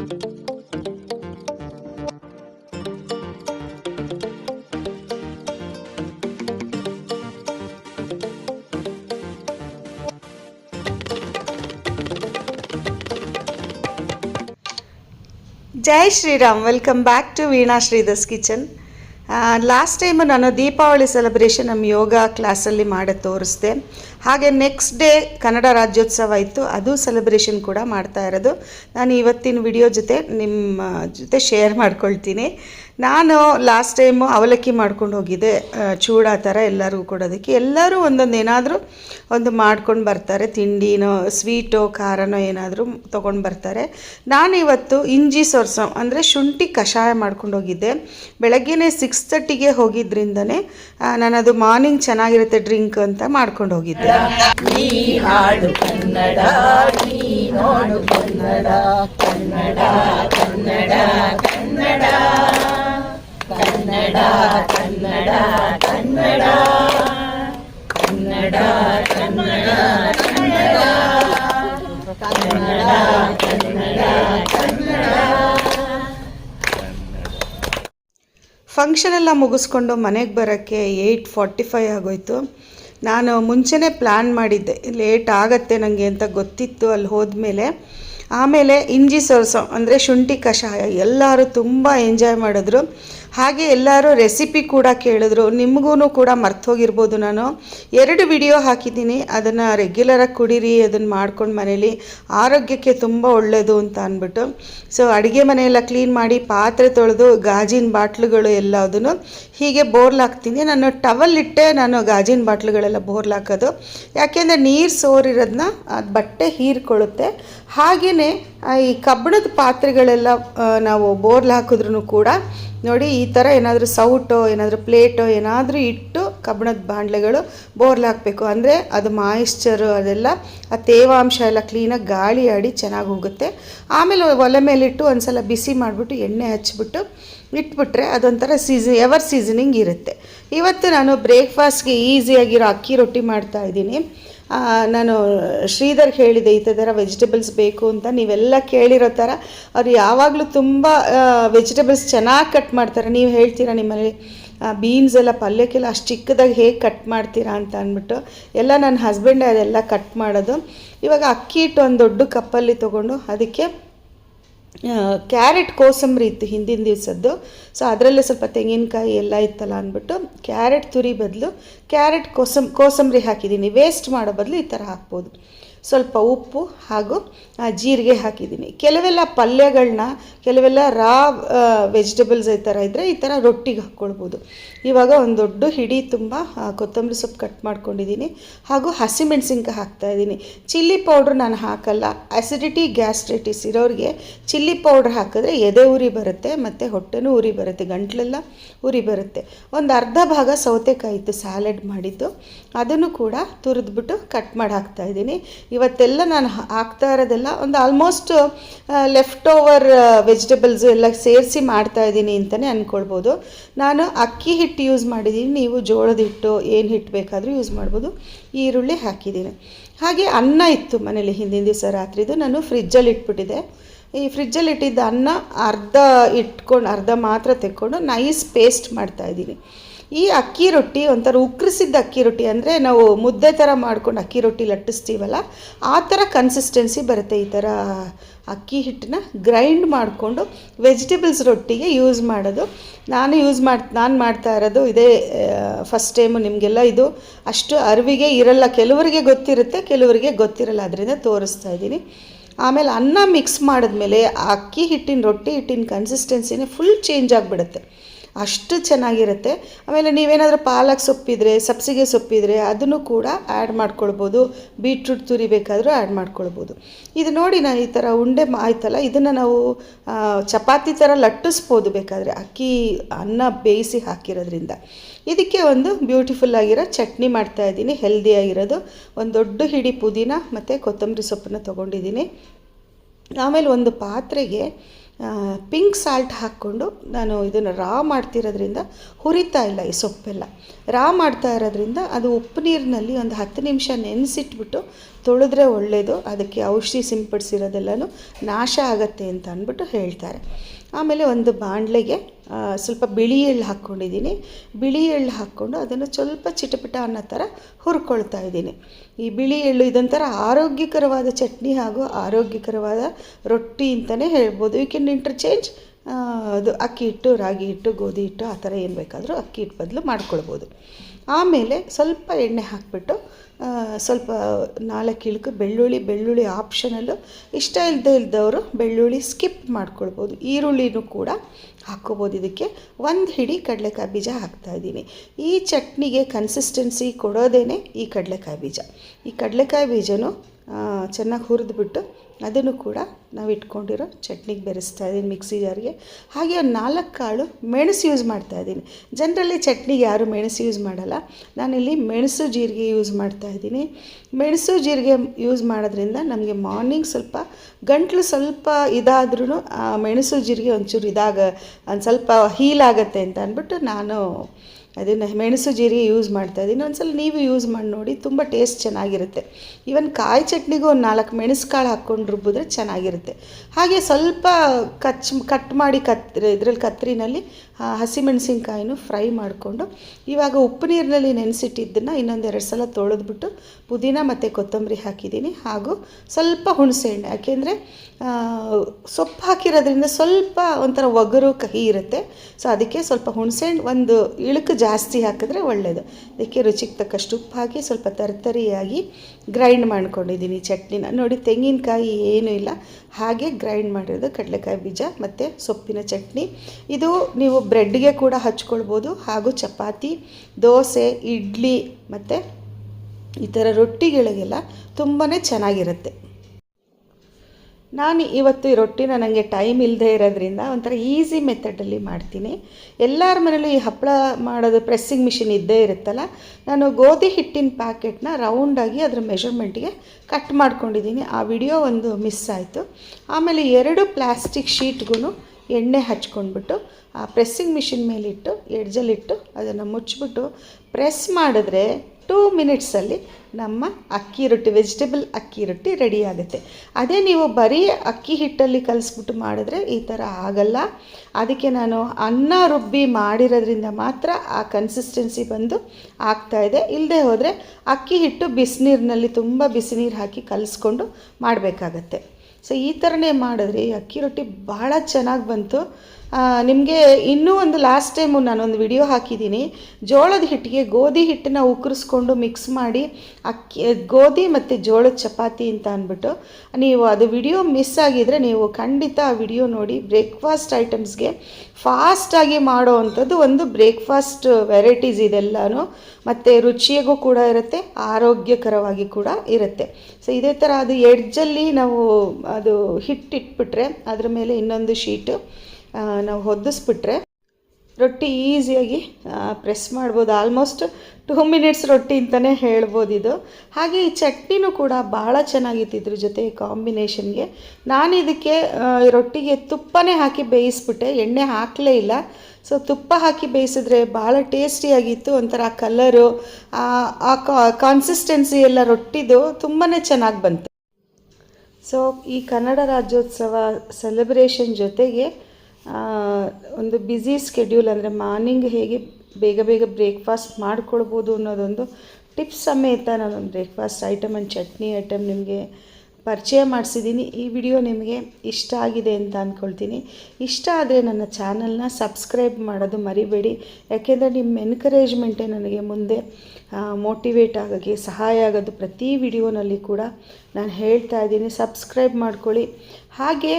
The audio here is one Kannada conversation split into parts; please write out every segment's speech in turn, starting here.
Jai Shriram. Welcome back to Veena Shridhar's kitchen last time ನಾನು ದೀಪಾವಳಿ ಸೆಲೆಬ್ರೇಷನ್ ನಮ್ಮ ಯೋಗ ಕ್ಲಾಸಲ್ಲಿ ಮಾಡಿ ತೋರಿಸ್ದೆ. ಹಾಗೆ ನೆಕ್ಸ್ಟ್ ಡೇ ಕನ್ನಡ ರಾಜ್ಯೋತ್ಸವ ಇತ್ತು. ಅದು ಸೆಲೆಬ್ರೇಷನ್ ಕೂಡ ಮಾಡ್ತಾ ಇರೋದು. ನಾನು ಇವತ್ತಿನ ವಿಡಿಯೋ ಜೊತೆ ನಿಮ್ಮ ಜೊತೆ ಶೇರ್ ಮಾಡ್ಕೊಳ್ತೀನಿ. ನಾನು ಲಾಸ್ಟ್ ಟೈಮು ಅವಲಕ್ಕಿ ಮಾಡ್ಕೊಂಡು ಹೋಗಿದ್ದೆ. ಚೂಡ ಥರ ಎಲ್ಲರಿಗೂ ಕೊಡೋದಕ್ಕೆ. ಎಲ್ಲರೂ ಒಂದೊಂದು ಏನಾದರೂ ಒಂದು ಮಾಡ್ಕೊಂಡು ಬರ್ತಾರೆ. ತಿಂಡಿನೋ ಸ್ವೀಟೋ ಖಾರನೋ ಏನಾದರೂ ತೊಗೊಂಡು ಬರ್ತಾರೆ. ನಾನು ಇವತ್ತು ಇಂಜಿ ಸೊರ್ಸೋ ಅಂದರೆ ಶುಂಠಿ ಕಷಾಯ ಮಾಡ್ಕೊಂಡು ಹೋಗಿದ್ದೆ. ಬೆಳಗ್ಗೆ ಸಿಕ್ಸ್ ತರ್ಟಿಗೆ ಹೋಗಿದ್ರಿಂದನೇ ಆ, ನಾನು ಅದು ಮಾರ್ನಿಂಗ್ ಚೆನ್ನಾಗಿರುತ್ತೆ ಡ್ರಿಂಕ್ ಅಂತ ಮಾಡ್ಕೊಂಡು ಹೋಗಿದ್ದೆ. ಕನ್ನಡ ಕನ್ನಡ ಕನ್ನಡ. ಕನ್ನಡ ಕನ್ನಡ ಕನ್ನಡ. ಕನ್ನಡ ಕನ್ನಡ ಕನ್ನಡ. ಕನ್ನಡ ಕನ್ನಡ ಫಂಕ್ಷನ್ ಎಲ್ಲ ಮುಗಿಸ್ಕೊಂಡು ಮನೆಗೆ ಬರೋಕ್ಕೆ ಏಯ್ಟ್ ಫಾರ್ಟಿ ಫೈವ್ ಆಗೋಯ್ತು. ನಾನು ಮುಂಚೆನೇ ಪ್ಲ್ಯಾನ್ ಮಾಡಿದ್ದೆ. ಲೇಟ್ ಆಗತ್ತೆ ನನಗೆ ಅಂತ ಗೊತ್ತಿತ್ತು. ಅಲ್ಲಿ ಹೋದ್ಮೇಲೆ ಆಮೇಲೆ ಇಂಜಿ ಸೊರಸೋ ಅಂದರೆ ಶುಂಠಿ ಕಷಾಯ, ಎಲ್ಲರೂ ತುಂಬ ಎಂಜಾಯ್ ಮಾಡಿದ್ರು. ಹಾಗೆ ಎಲ್ಲರೂ ರೆಸಿಪಿ ಕೂಡ ಕೇಳಿದ್ರು. ನಿಮಗೂ ಕೂಡ ಮರ್ತೋಗಿರ್ಬೋದು ನಾನು. ಎರಡು ವಿಡಿಯೋ ಹಾಕಿದ್ದೀನಿ. ಅದನ್ನು ರೆಗ್ಯುಲರಾಗಿ ಕುಡೀರಿ ಅದನ್ನು ಮಾಡ್ಕೊಂಡು ಮನೇಲಿ. ಆರೋಗ್ಯಕ್ಕೆ ತುಂಬ ಒಳ್ಳೆಯದು ಅಂತ ಅಂದ್ಬಿಟ್ಟು ಸೊ ಅಡುಗೆ ಮನೆಯೆಲ್ಲ ಕ್ಲೀನ್ ಮಾಡಿ ಪಾತ್ರೆ ತೊಳೆದು, ಗಾಜಿನ ಬಾಟ್ಲುಗಳು ಎಲ್ಲದನ್ನು ಹೀಗೆ ಬೋರ್ಲಾಕ್ತೀನಿ ನಾನು ಟವಲ್ ಇಟ್ಟೆ ನಾನು ಗಾಜಿನ ಬಾಟ್ಲುಗಳೆಲ್ಲ ಬೋರ್ಲಾಕೋದು ಯಾಕೆಂದರೆ ನೀರು ಸೋರಿರೋದನ್ನ ಅದು ಬಟ್ಟೆ ಹೀರ್ಕೊಳ್ಳುತ್ತೆ. ಹಾಗೆಯೇ ಈ ಕಬ್ಬಿಣದ ಪಾತ್ರೆಗಳೆಲ್ಲ ನಾವು ಬೋರ್ಲ್ ಹಾಕಿದ್ರೂ ಕೂಡ ನೋಡಿ ಈ ಥರ ಏನಾದರೂ ಸೌಟೋ, ಏನಾದರೂ ಪ್ಲೇಟೋ ಏನಾದರೂ ಇಟ್ಟು ಕಬ್ಬಿಣದ ಬಾಂಡ್ಲೆಗಳು ಬೋರ್ಲ್ ಹಾಕಬೇಕು. ಅಂದರೆ ಅದು ಮಾಯಿಶ್ಚರು ಅದೆಲ್ಲ, ಆ ತೇವಾಂಶ ಎಲ್ಲ ಕ್ಲೀನಾಗಿ ಗಾಳಿ ಆಡಿ ಚೆನ್ನಾಗಿ ಹೋಗುತ್ತೆ. ಆಮೇಲೆ ಒಲೆ ಮೇಲಿಟ್ಟು ಒಂದು ಸಲ ಬಿಸಿ ಮಾಡಿಬಿಟ್ಟು ಎಣ್ಣೆ ಹಚ್ಚಿಬಿಟ್ಟು ಇಟ್ಬಿಟ್ರೆ ಅದೊಂಥರ ಸೀಸನ್ ಎವರ್ ಸೀಸನಿಂಗ್ ಇರುತ್ತೆ. ಇವತ್ತು ನಾನು ಬ್ರೇಕ್ಫಾಸ್ಟ್ಗೆ ಈಸಿಯಾಗಿರೋ ಅಕ್ಕಿ ರೊಟ್ಟಿ ಮಾಡ್ತಾ ಇದ್ದೀನಿ. ನಾನು ಶ್ರೀಧರ್ ಹೇಳಿದೆ, ಈ ಥರ ವೆಜಿಟೇಬಲ್ಸ್ ಬೇಕು ಅಂತ. ನೀವೆಲ್ಲ ಕೇಳಿರೋ ಥರ ಅವ್ರು ಯಾವಾಗಲೂ ತುಂಬ ವೆಜಿಟೇಬಲ್ಸ್ ಚೆನ್ನಾಗಿ ಕಟ್ ಮಾಡ್ತಾರೆ. ನೀವು ಹೇಳ್ತೀರಾ ನಿಮ್ಮಲ್ಲಿ? ಬೀನ್ಸ್ ಎಲ್ಲ ಪಲ್ಯಕ್ಕೆಲ್ಲ ಅಷ್ಟು ಚಿಕ್ಕದಾಗಿ ಹೇಗೆ ಕಟ್ ಮಾಡ್ತೀರಾ ಅಂತ ಅಂದ್ಬಿಟ್ಟು ಎಲ್ಲ ನನ್ನ ಹಸ್ಬೆಂಡ್ ಅದೆಲ್ಲ ಕಟ್ ಮಾಡೋದು. ಇವಾಗ ಅಕ್ಕಿ ಹಿಟ್ಟು ಒಂದು ದೊಡ್ಡ ಕಪ್ಪಲ್ಲಿ ತೊಗೊಂಡು ಅದಕ್ಕೆ ಕ್ಯಾರೆಟ್ ಕೋಸಂಬರಿ ಇತ್ತು ಹಿಂದಿನ ದಿವಸದ್ದು. ಸೊ ಅದರಲ್ಲೇ ಸ್ವಲ್ಪ ತೆಂಗಿನಕಾಯಿ ಎಲ್ಲ ಇತ್ತಲ್ಲ ಅಂದ್ಬಿಟ್ಟು ಕ್ಯಾರೆಟ್ ತುರಿ ಬದಲು ಕ್ಯಾರೆಟ್ ಕೋಸಂ, ಕೋಸಂಬರಿ ಹಾಕಿದ್ದೀನಿ. ವೇಸ್ಟ್ ಮಾಡೋ ಬದಲು ಈ ಥರ ಹಾಕ್ಬೋದು. ಸ್ವಲ್ಪ ಉಪ್ಪು ಹಾಗೂ ಜೀರಿಗೆ ಹಾಕಿದ್ದೀನಿ. ಕೆಲವೆಲ್ಲ ಪಲ್ಯಗಳನ್ನ ಕೆಲವೆಲ್ಲ ರಾ ವೆಜಿಟೇಬಲ್ಸ್ ಈ ಥರ ಇದ್ದರೆ ಈ ಥರ ರೊಟ್ಟಿಗೆ ಹಾಕ್ಕೊಳ್ಬೋದು ಇವಾಗ ಒಂದು ದೊಡ್ಡ ಹಿಡಿ ತುಂಬ ಕೊತ್ತಂಬರಿ ಸೊಪ್ಪು ಕಟ್ ಮಾಡ್ಕೊಂಡಿದ್ದೀನಿ ಹಾಗೂ ಹಸಿಮೆಣಸಿನ್ಕಾಯಿ ಹಾಕ್ತಾಯಿದ್ದೀನಿ ಚಿಲ್ಲಿ ಪೌಡ್ರ್ ನಾನು ಹಾಕಲ್ಲ. ಅಸಿಡಿಟಿ ಗ್ಯಾಸ್ಟ್ರೈಟಿಸ್ ಇರೋರಿಗೆ ಚಿಲ್ಲಿ ಪೌಡ್ರ್ ಹಾಕಿದ್ರೆ ಎದೆ ಉರಿ ಬರುತ್ತೆ, ಮತ್ತು ಹೊಟ್ಟೆನೂ ಉರಿ ಬರುತ್ತೆ, ಗಂಟ್ಲೆಲ್ಲ ಉರಿ ಬರುತ್ತೆ. ಒಂದು ಅರ್ಧ ಭಾಗ ಸೌತೆಕಾಯಿ ಇತ್ತು ಸ್ಯಾಲೆಡ್ ಮಾಡಿದ್ದು. ಅದನ್ನು ಕೂಡ ತುರಿದ್ಬಿಟ್ಟು ಕಟ್ ಮಾಡಿ ಹಾಕ್ತಾ ಇದ್ದೀನಿ. ಇವತ್ತೆಲ್ಲ ನಾನು ಹಾಕ್ತಾ ಇರೋದೆಲ್ಲ ಒಂದು ಆಲ್ಮೋಸ್ಟ್ ಲೆಫ್ಟ್ ಓವರ್ ವೆಜಿಟೇಬಲ್ಸ್ ಎಲ್ಲ ಸೇರಿಸಿ ಮಾಡ್ತಾ ಇದ್ದೀನಿ ಅಂತಲೇ ಅಂದ್ಕೊಳ್ಬೋದು ನಾನು ಅಕ್ಕಿ ಹಿಟ್ಟು ಯೂಸ್ ಮಾಡಿದ್ದೀನಿ. ನೀವು ಜೋಳದ ಹಿಟ್ಟು, ಏನು ಹಿಟ್ಟು ಬೇಕಾದರೂ ಯೂಸ್ ಮಾಡ್ಬೋದು. ಈರುಳ್ಳಿ ಹಾಕಿದ್ದೀನಿ. ಹಾಗೆ ಅನ್ನ ಇತ್ತು ಮನೇಲಿ ಹಿಂದಿನ ದಿವಸ ರಾತ್ರಿದು. ನಾನು ಫ್ರಿಜ್ಜಲ್ಲಿ ಇಟ್ಬಿಟ್ಟಿದ್ದೆ. ಈ ಫ್ರಿಜ್ಜಲ್ಲಿ ಇಟ್ಟಿದ್ದ ಅನ್ನ ಅರ್ಧ ಇಟ್ಕೊಂಡು, ಅರ್ಧ ಮಾತ್ರ ತೆಕ್ಕೊಂಡು ನೈಸ್ ಪೇಸ್ಟ್ ಮಾಡ್ತಾಯಿದ್ದೀನಿ ಈ ಅಕ್ಕಿ ರೊಟ್ಟಿ ಒಂಥರ ಉಕ್ಕರಿಸಿದ್ದ ಅಕ್ಕಿ ರೊಟ್ಟಿ ಅಂದರೆ ನಾವು ಮುದ್ದೆ ಥರ ಮಾಡ್ಕೊಂಡು ಅಕ್ಕಿ ರೊಟ್ಟಿ ಲಟ್ಟಿಸ್ತೀವಲ್ಲ, ಆ ಥರ ಕನ್ಸಿಸ್ಟೆನ್ಸಿ ಬರುತ್ತೆ ಈ ಥರ ಅಕ್ಕಿ ಹಿಟ್ಟನ್ನ ಗ್ರೈಂಡ್ ಮಾಡಿಕೊಂಡು ವೆಜಿಟೇಬಲ್ಸ್ ರೊಟ್ಟಿಗೆ ಯೂಸ್ ಮಾಡೋದು. ನಾನು ಯೂಸ್ ಮಾಡಿ, ನಾನು ಮಾಡ್ತಾ ಇರೋದು ಇದೇ ಫಸ್ಟ್ ಟೈಮು ನಿಮಗೆಲ್ಲ ಇದು ಅಷ್ಟು ಅರಿವಿಗೆ ಇರಲ್ಲ, ಕೆಲವರಿಗೆ ಗೊತ್ತಿರುತ್ತೆ, ಕೆಲವರಿಗೆ ಗೊತ್ತಿರಲ್ಲ, ಅದರಿಂದ ತೋರಿಸ್ತಾ ಇದ್ದೀನಿ. ಆಮೇಲೆ ಅನ್ನ ಮಿಕ್ಸ್ ಮಾಡಿದ್ಮೇಲೆ ಅಕ್ಕಿ ಹಿಟ್ಟಿನ ರೊಟ್ಟಿ ಹಿಟ್ಟಿನ ಕನ್ಸಿಸ್ಟೆನ್ಸಿನೇ ಫುಲ್ ಚೇಂಜ್ ಆಗಿಬಿಡುತ್ತೆ. ಅಷ್ಟು ಚೆನ್ನಾಗಿರುತ್ತೆ. ಆಮೇಲೆ ನೀವೇನಾದರೂ ಪಾಲಕ್ ಸೊಪ್ಪಿದ್ರೆ, ಸಬ್ಸಿಗೆ ಸೊಪ್ಪಿದ್ರೆ ಅದನ್ನು ಕೂಡ ಆ್ಯಡ್ ಮಾಡ್ಕೊಳ್ಬೋದು. ಬೀಟ್ರೂಟ್ ತುರಿಬೇಕಾದರೂ ಆ್ಯಡ್ ಮಾಡ್ಕೊಳ್ಬೋದು. ಇದು ನೋಡಿ ನಾನು ಈ ಥರ ಉಂಡೆ ಆಯ್ತಲ್ಲ, ಇದನ್ನು ನಾವು ಚಪಾತಿ ಥರ ಲಟ್ಟಿಸ್ಬೋದು ಬೇಕಾದರೆ, ಅಕ್ಕಿ, ಅನ್ನ ಬೇಯಿಸಿ ಹಾಕಿರೋದ್ರಿಂದ. ಇದಕ್ಕೆ ಒಂದು ಬ್ಯೂಟಿಫುಲ್ ಆಗಿರೋ ಚಟ್ನಿ ಮಾಡ್ತಾ ಇದ್ದೀನಿ ಹೆಲ್ದಿಯಾಗಿರೋದು ಒಂದು ದೊಡ್ಡ ಹಿಡಿ ಪುದೀನ ಮತ್ತು ಕೊತ್ತಂಬರಿ ಸೊಪ್ಪನ್ನು ತೊಗೊಂಡಿದ್ದೀನಿ. ಆಮೇಲೆ ಒಂದು ಪಾತ್ರೆಗೆ ಪಿಂಕ್ ಸಾಲ್ಟ್ ಹಾಕ್ಕೊಂಡು ನಾನು ಇದನ್ನು ರಾ ಮಾಡ್ತಿರೋದ್ರಿಂದ ಹುರಿತಾ ಇಲ್ಲ ಈ ಸೊಪ್ಪೆಲ್ಲ. ರಾ ಮಾಡ್ತಾ ಇರೋದ್ರಿಂದ ಅದು ಉಪ್ಪು ನೀರಿನಲ್ಲಿ ಒಂದು ಹತ್ತು ನಿಮಿಷ ನೆನೆಸಿಟ್ಬಿಟ್ಟು ತೊಳೆದ್ರೆ ಒಳ್ಳೆಯದು ಅದಕ್ಕೆ ಔಷಧಿ ಸಿಂಪಡಿಸಿರೋದೆಲ್ಲನೂ ನಾಶ ಆಗತ್ತೆ ಅಂತ ಅಂದ್ಬಿಟ್ಟು ಹೇಳ್ತಾರೆ. ಆಮೇಲೆ ಒಂದು ಬಾಣಲೆಗೆ ಸ್ವಲ್ಪ ಬಿಳಿ ಎಳ್ಳು ಹಾಕ್ಕೊಂಡಿದ್ದೀನಿ. ಬಿಳಿ ಎಳ್ಳು ಹಾಕ್ಕೊಂಡು ಅದನ್ನು ಸ್ವಲ್ಪ ಚಿಟಪಿಟ ಅನ್ನೋ ಥರ ಹುರ್ಕೊಳ್ತಾ ಇದ್ದೀನಿ. ಈ ಬಿಳಿ ಎಳ್ಳು ಇದೊಂಥರ ಆರೋಗ್ಯಕರವಾದ ಚಟ್ನಿ ಹಾಗೂ ಆರೋಗ್ಯಕರವಾದ ರೊಟ್ಟಿ ಅಂತಲೇ ಹೇಳ್ಬೋದು. ಯು ಕ್ಯಾನ್ ಇಂಟರ್ಚೇಂಜ್ ಅದು ಅಕ್ಕಿ ಹಿಟ್ಟು, ರಾಗಿ ಹಿಟ್ಟು, ಗೋಧಿ ಹಿಟ್ಟು ಆ ಥರ ಏನು ಬೇಕಾದರೂ ಅಕ್ಕಿ ಹಿಟ್ಟು ಬದಲು ಮಾಡ್ಕೊಳ್ಬೋದು. ಆಮೇಲೆ ಸ್ವಲ್ಪ ಎಣ್ಣೆ ಹಾಕಿಬಿಟ್ಟು ಸ್ವಲ್ಪ ನಾಲ್ಕು ಇಳಕು ಬೆಳ್ಳುಳ್ಳಿ ಬೆಳ್ಳುಳ್ಳಿ ಆಪ್ಷನಲ್ಲು ಇಷ್ಟ ಇಲ್ಲದೆ ಇಲ್ದವರು ಬೆಳ್ಳುಳ್ಳಿ ಸ್ಕಿಪ್ ಮಾಡ್ಕೊಳ್ಬೋದು. ಈರುಳ್ಳಿನೂ ಕೂಡ ಹಾಕ್ಕೋಬೋದು. ಇದಕ್ಕೆ ಒಂದು ಹಿಡಿ ಕಡಲೆಕಾಯಿ ಬೀಜ ಹಾಕ್ತಾ ಇದ್ದೀನಿ. ಈ ಚಟ್ನಿಗೆ ಕನ್ಸಿಸ್ಟೆನ್ಸಿ ಕೊಡೋದೇ ಈ ಕಡಲೆಕಾಯಿ ಬೀಜ. ಈ ಕಡಲೆಕಾಯಿ ಬೀಜನೂ ಚೆನ್ನಾಗಿ ಹುರಿದ್ಬಿಟ್ಟು ಅದನ್ನು ಕೂಡ ನಾವು ಇಟ್ಕೊಂಡಿರೋ ಚಟ್ನಿಗೆ ಬೆರೆಸ್ತಾ ಇದ್ದೀನಿ ಮಿಕ್ಸಿ ಜಾರಿಗೆ. ಹಾಗೆ ಒಂದು ನಾಲ್ಕು ಕಾಳು ಮೆಣಸು ಯೂಸ್ ಮಾಡ್ತಾ ಇದ್ದೀನಿ. ಜನರಲ್ಲಿ ಚಟ್ನಿಗೆ ಯಾರು ಮೆಣಸು ಯೂಸ್ ಮಾಡಲ್ಲ. ನಾನಿಲ್ಲಿ ಮೆಣಸು ಜೀರಿಗೆ ಯೂಸ್ ಮಾಡ್ತಾ ಇದ್ದೀನಿ. ಮೆಣಸು ಜೀರಿಗೆ ಯೂಸ್ ಮಾಡೋದ್ರಿಂದ ನಮಗೆ ಮಾರ್ನಿಂಗ್ ಸ್ವಲ್ಪ ಗಂಟ್ಲು ಸ್ವಲ್ಪ ಇದಾದ್ರೂ ಮೆಣಸು ಜೀರಿಗೆ ಒಂಚೂರು ಇದಾಗ, ಒಂದು ಸ್ವಲ್ಪ ಆಗುತ್ತೆ ಅಂತ ಅಂದ್ಬಿಟ್ಟು ನಾನು ಅದನ್ನು ಮೆಣಸು ಜೀರಿಗೆ ಯೂಸ್ ಮಾಡ್ತಾ ಇದ್ದೀನಿ. ಒಂದ್ಸಲ ನೀವು ಯೂಸ್ ಮಾಡಿ ನೋಡಿ, ತುಂಬ ಟೇಸ್ಟ್ ಚೆನ್ನಾಗಿರುತ್ತೆ. ಈವನ್ ಕಾಯಿ ಚಟ್ನಿಗೂ ಒಂದು ನಾಲ್ಕು ಮೆಣಸು ಕಾಳು ಹಾಕ್ಕೊಂಡು ರುಬ್ಬಿದ್ರೆ ಚೆನ್ನಾಗಿರುತ್ತೆ. ಹಾಗೆ ಸ್ವಲ್ಪ ಕಚ್ ಕಟ್ ಮಾಡಿ ಕತ್ ಇದರಲ್ಲಿ ಕತ್ರಿನಲ್ಲಿ ಹಸಿಮೆಣಸಿನ್ಕಾಯಿನೂ ಫ್ರೈ ಮಾಡಿಕೊಂಡು ಇವಾಗ ಉಪ್ಪು ನೀರಿನಲ್ಲಿ ನೆನೆಸಿಟ್ಟಿದ್ದನ್ನು ಇನ್ನೊಂದೆರಡು ಸಲ ತೊಳೆದ್ಬಿಟ್ಟು ಪುದೀನ ಮತ್ತು ಕೊತ್ತಂಬರಿ ಹಾಕಿದ್ದೀನಿ. ಹಾಗೂ ಸ್ವಲ್ಪ ಹುಣಸೆಹಣ್ಣು ಯಾಕೆಂದರೆ ಸೊಪ್ಪು ಹಾಕಿರೋದ್ರಿಂದ ಸ್ವಲ್ಪ ಒಂಥರ ಒಗರು, ಕಹಿ ಇರುತ್ತೆ. ಸೊ ಅದಕ್ಕೆ ಸ್ವಲ್ಪ ಹುಣಸೆಹಣ್ಣು ಒಂದು ಇಳುಕು ಜಾಸ್ತಿ ಹಾಕಿದ್ರೆ ಒಳ್ಳೆಯದು ಅದಕ್ಕೆ ರುಚಿಗೆ ತಕ್ಕಷ್ಟು ಉಪ್ಪು ಹಾಕಿ ಸ್ವಲ್ಪ ತರ್ತರಿಯಾಗಿ ಗ್ರೈಂಡ್ ಮಾಡ್ಕೊಂಡಿದ್ದೀನಿ ಚಟ್ನಿನ. ನೋಡಿ, ತೆಂಗಿನಕಾಯಿ ಏನೂ ಇಲ್ಲ. ಹಾಗೆ ಗ್ರೈಂಡ್ ಮಾಡಿರೋದು ಕಡಲೆಕಾಯಿ ಬೀಜ ಮತ್ತು ಸೊಪ್ಪಿನ ಚಟ್ನಿ. ಇದು ನೀವು ಬ್ರೆಡ್ಗೆ ಕೂಡ ಹಚ್ಕೊಳ್ಬೋದು. ಹಾಗೂ ಚಪಾತಿ, ದೋಸೆ, ಇಡ್ಲಿ ಮತ್ತು ಈ ಥರ ರೊಟ್ಟಿಗಳಿಗೆಲ್ಲ ತುಂಬಾ ಚೆನ್ನಾಗಿರುತ್ತೆ. ನಾನು ಇವತ್ತು ಈ ರೊಟ್ಟಿನ ನನಗೆ ಟೈಮ್ ಇಲ್ಲದೆ ಇರೋದ್ರಿಂದ ಒಂಥರ ಈಸಿ ಮೆಥಡಲ್ಲಿ ಮಾಡ್ತೀನಿ. ಎಲ್ಲರ ಮನೇಲೂ ಈ ಹಪ್ಪಳ ಮಾಡೋದು ಪ್ರೆಸ್ಸಿಂಗ್ ಮಿಷಿನ್ ಇದ್ದೇ ಇರುತ್ತಲ್ಲ, ನಾನು ಗೋಧಿ ಹಿಟ್ಟಿನ ಪ್ಯಾಕೆಟ್ನ ರೌಂಡಾಗಿ ಅದರ ಮೆಷರ್ಮೆಂಟ್ಗೆ ಕಟ್ ಮಾಡ್ಕೊಂಡಿದ್ದೀನಿ. ಆ ವಿಡಿಯೋ ಒಂದು ಮಿಸ್ ಆಯಿತು. ಆಮೇಲೆ ಎರಡು ಪ್ಲಾಸ್ಟಿಕ್ ಶೀಟ್ಗೂ ಎಣ್ಣೆ ಹಚ್ಕೊಂಡ್ಬಿಟ್ಟು, ಆ ಪ್ರೆಸ್ಸಿಂಗ್ ಮಿಷಿನ್ ಮೇಲಿಟ್ಟು, ಎಡ್ಜಲ್ಲಿಟ್ಟು ಅದನ್ನು ಮುಚ್ಚಿಬಿಟ್ಟು ಪ್ರೆಸ್ ಮಾಡಿದ್ರೆ ಟೂ ಮಿನಿಟ್ಸಲ್ಲಿ ನಮ್ಮ ಅಕ್ಕಿ ರೊಟ್ಟಿ ವೆಜಿಟೇಬಲ್ ಅಕ್ಕಿ ರೊಟ್ಟಿ ರೆಡಿ ಆಗುತ್ತೆ. ಅದೇ ನೀವು ಬರೀ ಅಕ್ಕಿ ಹಿಟ್ಟಲ್ಲಿ ಕಲಿಸ್ಬಿಟ್ಟು ಮಾಡಿದ್ರೆ ಈ ಥರ ಆಗಲ್ಲ. ಅದಕ್ಕೆ ನಾನು ಅನ್ನ ರುಬ್ಬಿ ಮಾಡಿರೋದ್ರಿಂದ ಮಾತ್ರ ಆ ಕನ್ಸಿಸ್ಟೆನ್ಸಿ ಬಂದು ಆಗ್ತಾಯಿದೆ ಇಲ್ಲದೆ ಹೋದರೆ ಅಕ್ಕಿ ಹಿಟ್ಟು ಬಿಸಿನೀರಿನಲ್ಲಿ ತುಂಬ ಬಿಸಿನೀರು ಹಾಕಿ ಕಲಿಸ್ಕೊಂಡು ಮಾಡಬೇಕಾಗತ್ತೆ. ಸೊ ಈ ಥರನೇ ಮಾಡಿದ್ರೆ ಅಕ್ಕಿ ರೊಟ್ಟಿ ಭಾಳ ಚೆನ್ನಾಗಿ ಬಂತು. ನಿಮಗೆ ಇನ್ನೂ ಒಂದು ಲಾಸ್ಟ್ ಟೈಮು ನಾನೊಂದು ವಿಡಿಯೋ ಹಾಕಿದ್ದೀನಿ. ಜೋಳದ ಹಿಟ್ಟಿಗೆ ಗೋಧಿ ಹಿಟ್ಟನ್ನ ಉಕ್ಕರಿಸ್ಕೊಂಡು ಮಿಕ್ಸ್ ಮಾಡಿ ಅಕ್ಕಿ ಗೋಧಿ ಮತ್ತು ಜೋಳದ ಚಪಾತಿ ಅಂತ ಅಂದ್ಬಿಟ್ಟು ನೀವು ಅದು ವಿಡಿಯೋ ಮಿಸ್ ಆಗಿದರೆ ನೀವು ಖಂಡಿತ ಆ ವಿಡಿಯೋ ನೋಡಿ. ಬ್ರೇಕ್ಫಾಸ್ಟ್ ಐಟಮ್ಸ್ಗೆ ಫಾಸ್ಟಾಗಿ ಮಾಡೋ ಅಂಥದ್ದು ಒಂದು ಬ್ರೇಕ್ಫಾಸ್ಟ್ ವೆರೈಟೀಸ್ ಇದೆಲ್ಲನೂ. ಮತ್ತು ರುಚಿಯಾಗೂ ಕೂಡ ಇರುತ್ತೆ, ಆರೋಗ್ಯಕರವಾಗಿ ಕೂಡ ಇರುತ್ತೆ. ಸೊ ಇದೇ ಥರ ಅದು ಎಡ್ಜಲ್ಲಿ ನಾವು ಅದು ಹಿಟ್ಟಿಟ್ಬಿಟ್ರೆ ಅದ್ರ ಮೇಲೆ ಇನ್ನೊಂದು ಶೀಟು ನಾವು ಹೊದಿಸ್ಬಿಟ್ರೆ ರೊಟ್ಟಿ ಈಸಿಯಾಗಿ ಪ್ರೆಸ್ ಮಾಡ್ಬೋದು. ಆಲ್ಮೋಸ್ಟ್ ಟೂ ಮಿನಿಟ್ಸ್ ರೊಟ್ಟಿ ಅಂತಲೇ ಹೇಳ್ಬೋದು ಇದು. ಹಾಗೆ ಈ ಚಟ್ನಿನೂ ಕೂಡ ಭಾಳ ಚೆನ್ನಾಗಿತ್ತು ಇದ್ರ ಜೊತೆ ಕಾಂಬಿನೇಷನ್ಗೆ ನಾನು ಇದಕ್ಕೆ ರೊಟ್ಟಿಗೆ ತುಪ್ಪನೇ ಹಾಕಿ ಬೇಯಿಸ್ಬಿಟ್ಟೆ. ಎಣ್ಣೆ ಹಾಕಲೇ ಇಲ್ಲ. ಸೊ ತುಪ್ಪ ಹಾಕಿ ಬೇಯಿಸಿದ್ರೆ ಭಾಳ ಟೇಸ್ಟಿಯಾಗಿತ್ತು. ಒಂಥರ ಕಲರು ಆ ಕಾನ್ಸಿಸ್ಟೆನ್ಸಿ ಎಲ್ಲ ರೊಟ್ಟಿದು ತುಂಬಾ ಚೆನ್ನಾಗಿ ಬಂತು. ಸೊ ಈ ಕನ್ನಡ ರಾಜ್ಯೋತ್ಸವ ಸೆಲೆಬ್ರೇಷನ್ ಜೊತೆಗೆ ಒಂದು ಬ್ಯುಸಿ ಸ್ಕೆಡ್ಯೂಲ್ ಅಂದರೆ ಮಾರ್ನಿಂಗ್ ಹೇಗೆ ಬೇಗ ಬೇಗ ಬ್ರೇಕ್ಫಾಸ್ಟ್ ಮಾಡ್ಕೊಳ್ಬೋದು ಅನ್ನೋದೊಂದು ಟಿಪ್ಸ್ ಸಮೇತ ನಾನೊಂದು breakfast item and chutney item ನಿಮಗೆ ಪರಿಚಯ ಮಾಡಿಸಿದ್ದೀನಿ. ಈ ವಿಡಿಯೋ ನಿಮಗೆ ಇಷ್ಟ ಆಗಿದೆ ಅಂತ ಅಂದ್ಕೊಳ್ತೀನಿ ಇಷ್ಟ ಆದರೆ ನನ್ನ ಚಾನಲ್ನ ಸಬ್ಸ್ಕ್ರೈಬ್ ಮಾಡೋದು ಮರಿಬೇಡಿ. ಯಾಕೆಂದರೆ ನಿಮ್ಮ ಎನ್ಕರೇಜ್ಮೆಂಟೇ ನನಗೆ ಮುಂದೆ ಮೋಟಿವೇಟ್ ಆಗೋಕ್ಕೆ ಸಹಾಯ ಆಗೋದು ಪ್ರತಿ ವಿಡಿಯೋನಲ್ಲಿ ಕೂಡ ನಾನು ಹೇಳ್ತಾ ಇದ್ದೀನಿ. ಸಬ್ಸ್ಕ್ರೈಬ್ ಮಾಡ್ಕೊಳ್ಳಿ. ಹಾಗೆ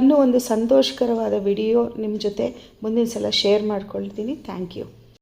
ಇನ್ನೂ ಒಂದು ಸಂತೋಷಕರವಾದ ವಿಡಿಯೋ ನಿಮ್ಮ ಜೊತೆ ಮುಂದಿನ ಸಲ ಶೇರ್ ಮಾಡ್ಕೊಳ್ತೀನಿ. Thank you.